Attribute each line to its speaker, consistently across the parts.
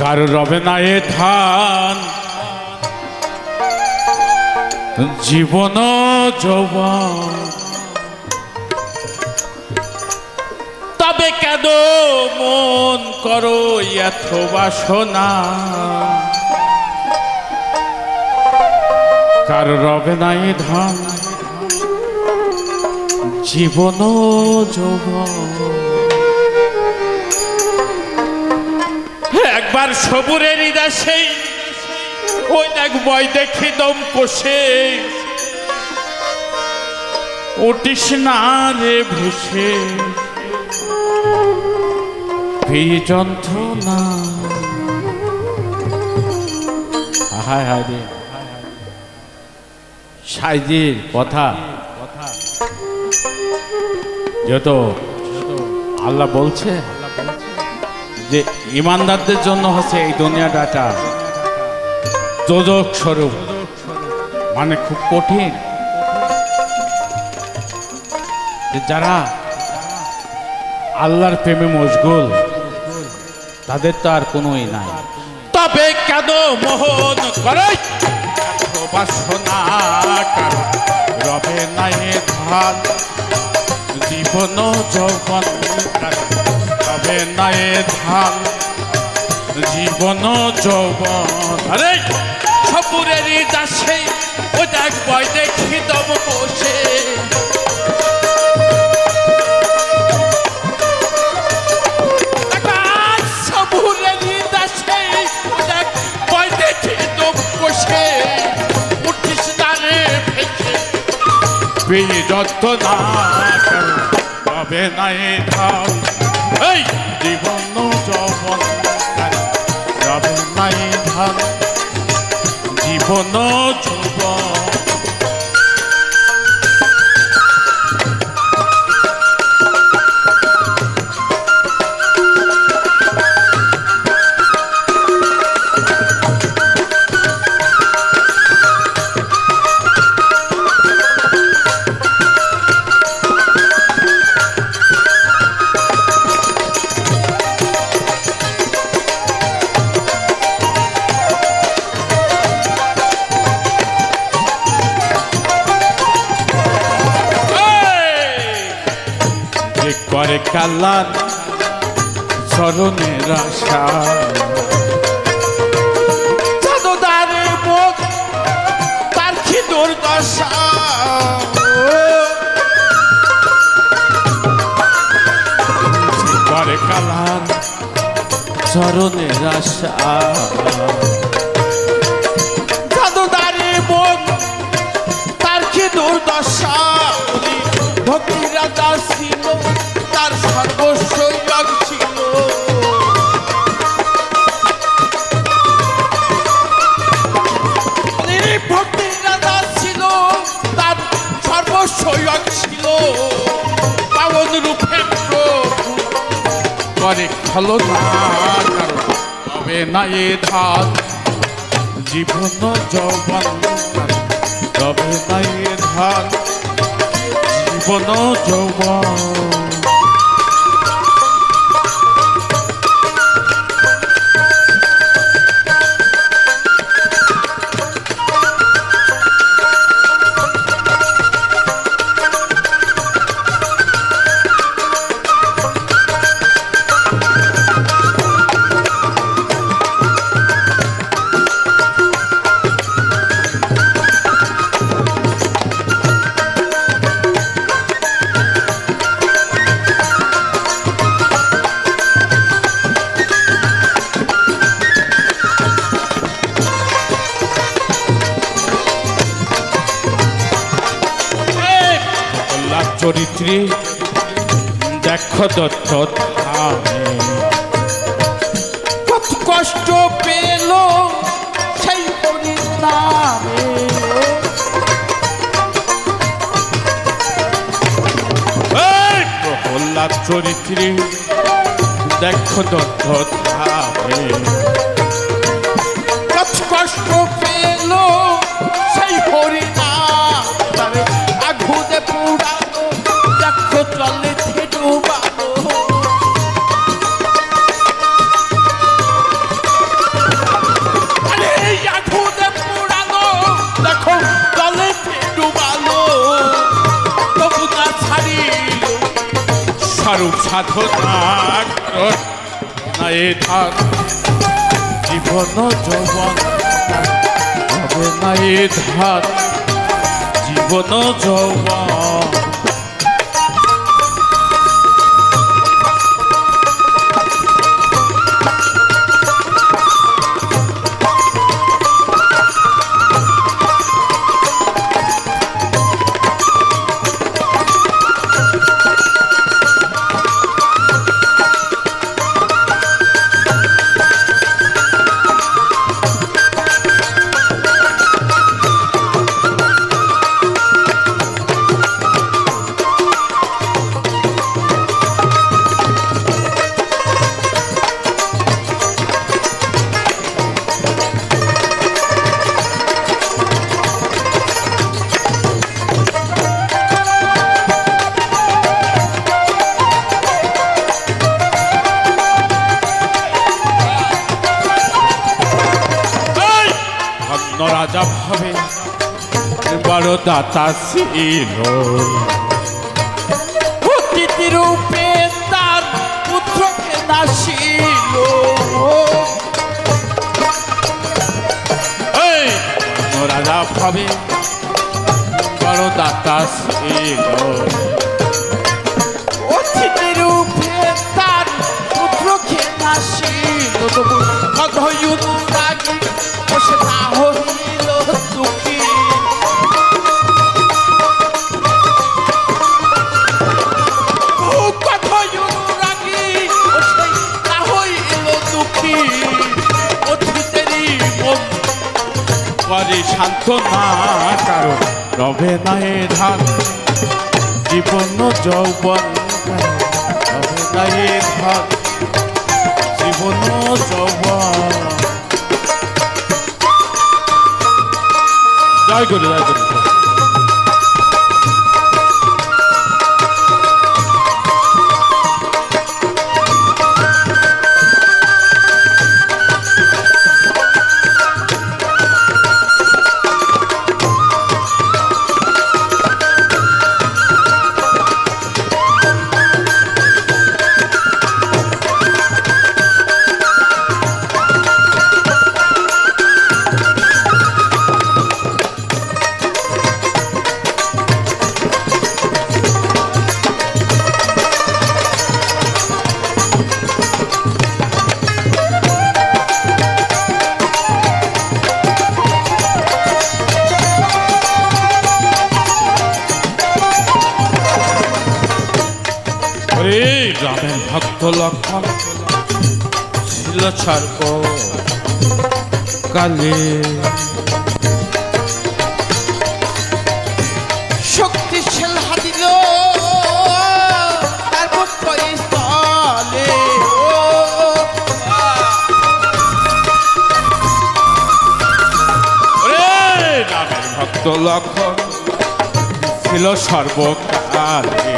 Speaker 1: কারও রবে না এ ধান? জীবন যৌবন। তবে কেন মন করো এত বাসনা? কার রবে না এ ধান? জীবন যৌবন। একবার সবুরের দাসেই ওই এক বই দেখি দম কষে। উঠিস না রে এই যন্ত্রণা। হায় হায় রে। সাইজির কথা। যেহেতু আল্লাহ বলছে। যে ইমানদারদের জন্য হচ্ছে এই দুনিয়া দুনিয়াটা যোজক স্বরূপ। মানে খুব কঠিন। যারা আল্লাহর প্রেমে মশগুল, তাদের তো আর কোনোই নাই। তবে কেন মোহন করে? রবে নাই ধান, জীবন যৌবন রবে নাই ধান, জীবন যৌবন। আরে দাসে ও দেখ বয় দেখি দম বসে। যত না তবে নাই ধান এই! জীবন যৌবন রবে নাই ধান জীবন করে কাল্লার স্মরণের আশা কালার স্মরণের আশা। চাঁদদারে মুখ তার কি দুর্দশা ভক্তি রাজা ছিল। করে খলনা তবে না এ ধান জীবন যৌবন তবে না এ জীবন যৌবন। দত্ত কত কষ্ট পেল সেই প্রহ্লাদ চরিত্রে দেখো দত্ত কত কষ্ট স্বরূপ সাধু থাক জীবন যৌবন হবে না এ জীবন যৌবন দাতা ছিল। অতিথি রূপে তার পুত্রকে দাসিল। রাজা ভাবে বড় দাতা ছিল। করে শান্ত না কারণ রবে নাই ধান, জীবন যৌবন রবে নাই ধান, জীবন যৌবন। জয় গুরু জয় গুরু। ভক্ত লক্ষণ ছিল সর্ব কালে।
Speaker 2: শক্তিশাল হাতিল
Speaker 1: ভক্ত লক্ষণ ছিল সর্বকালে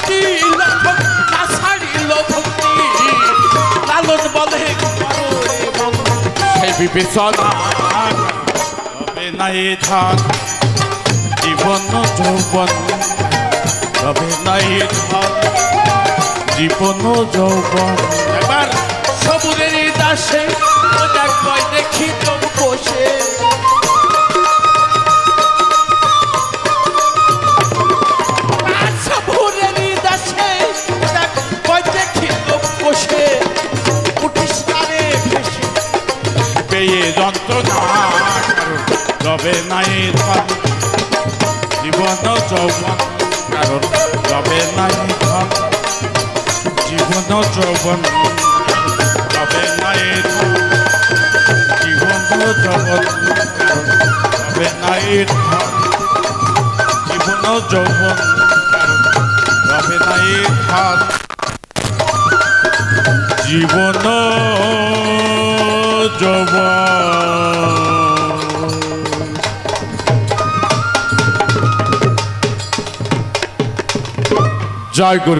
Speaker 2: প্রতি লক্ষণ না ছাড়িল ভক্তি। লালন বলে
Speaker 1: সেই বিবেচনা রবে নাই ধান জীবন যৌবন। রবে নাই ধান জীবন যৌবন। রবে নাই ধান, জীবন যৌবন, কারণ রবে নাই ধান, জীবন যৌবন, রবে নাই ধান, জীবন যৌবন রবে নাই ধান, জীবন যৌবন রবে নাই ধান। জীবন যৌবন। জয় গুরু